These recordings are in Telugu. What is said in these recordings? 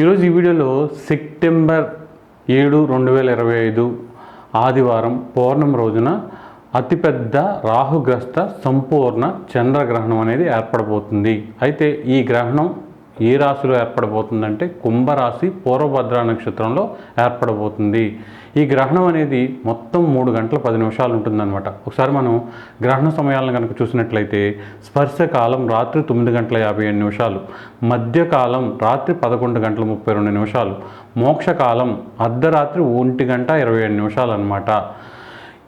ఈరోజు ఈ వీడియోలో సెప్టెంబర్ ఏడు రెండు వేల ఇరవై ఐదు ఆదివారం పౌర్ణమి రోజున అతిపెద్ద రాహుగ్రస్త సంపూర్ణ చంద్రగ్రహణం అనేది ఏర్పడబోతుంది. అయితే ఈ గ్రహణం ఏ రాశిలో ఏర్పడబోతుందంటే కుంభరాశి పూర్వభద్ర నక్షత్రంలో ఏర్పడబోతుంది. ఈ గ్రహణం అనేది మొత్తం మూడు గంటల పది నిమిషాలు ఉంటుందన్నమాట. ఒకసారి మనం గ్రహణ సమయాలను కనుక చూసినట్లయితే స్పర్శకాలం రాత్రి తొమ్మిది గంటల యాభై ఏడు నిమిషాలు మధ్యకాలం రాత్రి పదకొండు గంటల ముప్పై రెండు నిమిషాలు మోక్షకాలం అర్ధరాత్రి ఒంటి గంట ఇరవై ఏడు నిమిషాలు అనమాట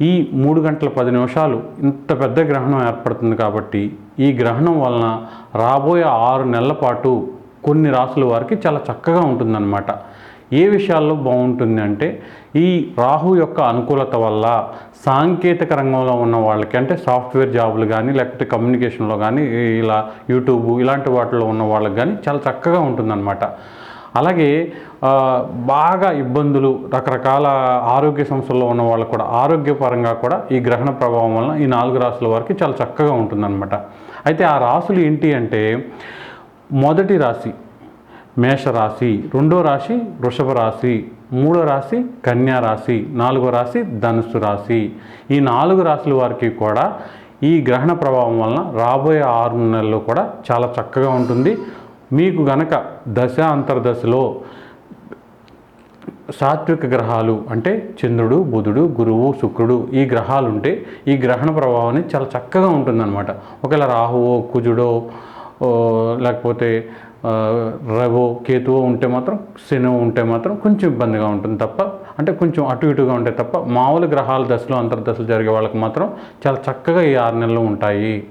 ఈ మూడు గంటల పది నిమిషాలు ఇంత పెద్ద గ్రహణం ఏర్పడుతుంది కాబట్టి ఈ గ్రహణం వలన రాబోయే ఆరు నెలల పాటు కొన్ని రాసుల వారికి చాలా చక్కగా ఉంటుందన్నమాట. ఏ విషయాల్లో బాగుంటుంది అంటే ఈ రాహు యొక్క అనుకూలత వల్ల సాంకేతిక రంగంలో ఉన్న వాళ్ళకి అంటే సాఫ్ట్వేర్ జాబులు కానీ లేకపోతే కమ్యూనికేషన్లో కానీ ఇలా యూట్యూబ్ ఇలాంటి వాటిలో ఉన్న వాళ్ళకి కానీ చాలా చక్కగా ఉంటుందన్నమాట. అలాగే బాగా ఇబ్బందులు రకరకాల ఆరోగ్య సమస్యల్లో ఉన్న వాళ్ళు కూడా ఆరోగ్యపరంగా కూడా ఈ గ్రహణ ప్రభావం వలన ఈ నాలుగు రాసుల వారికి చాలా చక్కగా ఉంటుందన్నమాట. అయితే ఆ రాసులు ఏంటి అంటే మొదటి రాశి మేషరాశి రెండో రాశి వృషభ రాశి మూడో రాశి కన్యా రాశి నాలుగో రాశి ధనుస్సు రాశి. ఈ నాలుగు రాశుల వారికి కూడా ఈ గ్రహణ ప్రభావం వలన రాబోయే ఆరు నెలల్లో కూడా చాలా చక్కగా ఉంటుంది. మీకు గనక దశ అంతర్దశలో సాత్విక గ్రహాలు అంటే చంద్రుడు బుధుడు గురువు శుక్రుడు ఈ గ్రహాలు ఉంటే ఈ గ్రహణ ప్రభావం అనేది చాలా చక్కగా ఉంటుందన్నమాట. ఒకవేళ రాహువో కుజుడో లేకపోతే రవో కేతువో ఉంటే మాత్రం శనివో ఉంటే మాత్రం కొంచెం ఇబ్బందిగా ఉంటుంది తప్ప అంటే కొంచెం అటు ఇటుగా ఉంటే తప్ప మామూలు గ్రహాల దశలో అంతర్దశలు జరిగే వాళ్ళకి మాత్రం చాలా చక్కగా ఈ ఆరు నెలలు ఉంటాయి.